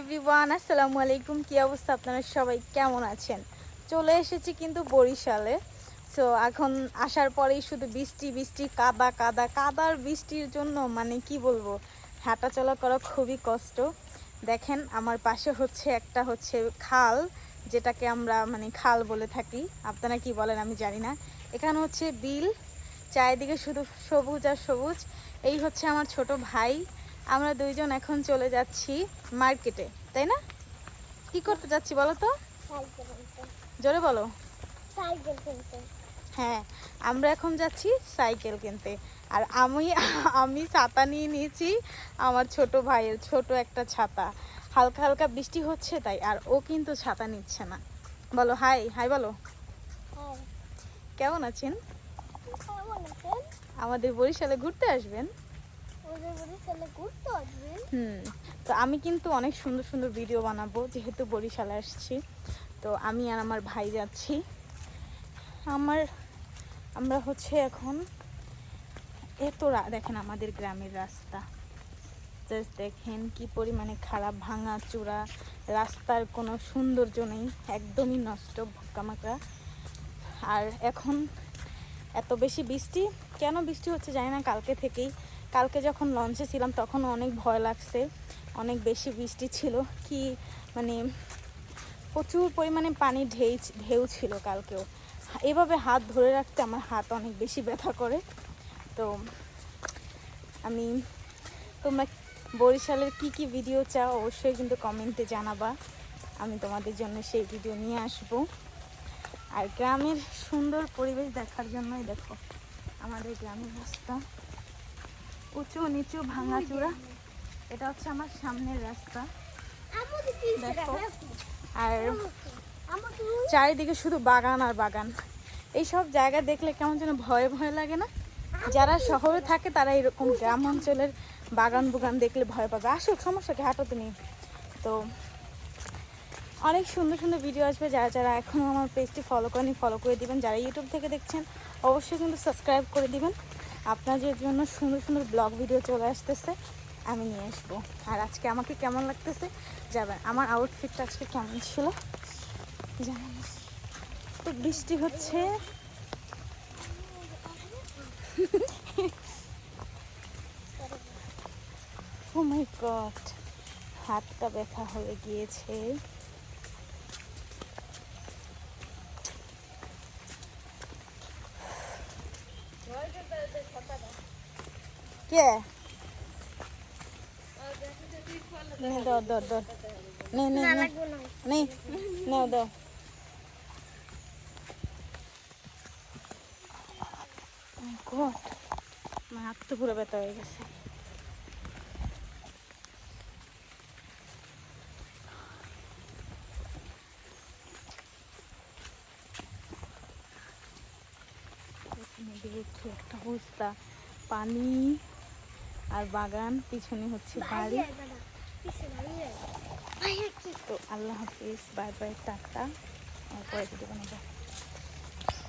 Everyone, আসসালামু আলাইকুম। কী অবস্থা আপনারা সবাই? কেমন আছেন? চলে এসেছি কিন্তু বরিশালে। সো এখন আসার পরেই শুধু বৃষ্টি বৃষ্টি, কাদা কাদা, কাদার বৃষ্টির জন্য মানে কি বলব? হাঁটা চলা করা খুবই কষ্ট। দেখেন, আমার পাশে হচ্ছে একটা হচ্ছে খাল, যেটাকে আমরা মানে খাল বলে থাকি। আপনারা কি বলেন আমি জানি না। এখানে হচ্ছে বিল, চারিদিকে শুধু সবুজ আর সবুজ। এই হচ্ছে আমার ছোট ভাই। আমরা দুইজন এখন চলে যাচ্ছি মার্কেটে তাই না? কি করতে যাচ্ছি বলো তো? জোরে বলো। হ্যাঁ আমরা এখন যাচ্ছি সাইকেল কিনতে। আর আমি আমি ছাতা নিয়ে নিয়েছি আমার ছোট ভাইয়ের ছোট একটা ছাতা। হালকা হালকা বৃষ্টি হচ্ছে তাই আর ও কিন্তু ছাতা নিচ্ছে না। বলো হাই হাই বলো। কেমন আছেন? আমাদের বরিশালে ঘুরতে আসবেন? হুম, তো আমি কিন্তু অনেক সুন্দর সুন্দর ভিডিও বানাবো, যেহেতু বরিশালে আসছি। তো আমি আর আমার ভাই যাচ্ছি। আমার, আমরা হচ্ছে এখন এত দেখেন আমাদের গ্রামের রাস্তা। জাস্ট দেখেন কি পরিমাণে খারাপ ভাঙা চূড়া, রাস্তার কোনো সৌন্দর্য নেই, একদমই নষ্ট ভক্কামাকড়া আর এখন এত বেশি বৃষ্টি, কেন বৃষ্টি হচ্ছে জানি না, কালকে থেকেই কালকে যখন লঞ্চে ছিলাম, তখন অনেক ভয় লাগছে। অনেক বেশি বৃষ্টি ছিল। কি মানে প্রচুর পরিমাণে পানি ঢেউ ঢেউ ছিল কালকেও। এভাবে হাত ধরে রাখতে আমার হাত অনেক বেশি ব্যথা করে। তো আমি তোমরা বরিশালের কি কি ভিডিও চাও, অবশ্যই কিন্তু কমেন্টে জানাবা। আমি তোমাদের জন্য সেই ভিডিও নিয়ে আসব। আর গ্রামের সুন্দর পরিবেশ দেখার জন্যই দেখো, আমাদের গ্রামের রাস্তা। উঁচু নিচু, ভাঙাচূড়া। এটা হচ্ছে আমার সামনের রাস্তা। আর চারিদিকে শুধু বাগান আর বাগান। এই সব জায়গা দেখলে কেমন যেন ভয় ভয় লাগে না? যারা শহরে থাকে, তারা এরকম গ্রাম অঞ্চলের বাগান বুগান দেখলে ভয় পাবে। আসুক সমস্যা কি? তুমি তো অনেক সুন্দর সুন্দর ভিডিও আসবে। যারা যারা এখনও আমার পেজটি ফলো করেনি ফলো করে দিবেন। যারা ইউটিউব থেকে দেখছেন, অবশ্যই কিন্তু সাবস্ক্রাইব করে দিবেন। আপনাদের জন্য সুন্দর সুন্দর ব্লগ ভিডিও চলে আসতেছে, আমি নিয়ে আসব। আর আজকে আমাকে কেমন লাগতেছে যাবেন আমার আউটফিটটা আজকে কেমন ছিল? জানেন, তো বৃষ্টি হচ্ছে। ও মাই গড হাতটা ব্যথা হয়ে গিয়েছে। কে? নে দাও দাও দাও নে নে নে। নে নাও গড আমার হাত তো পুরো ব্যথা হয়ে গেছে। একটা অবস্থা পানি। আর বাগান পিছনে হচ্ছে বাড়ি। তো আল্লাহ হাফিজ বাই বাই টাটা। পরে ভিডিও বানাবো।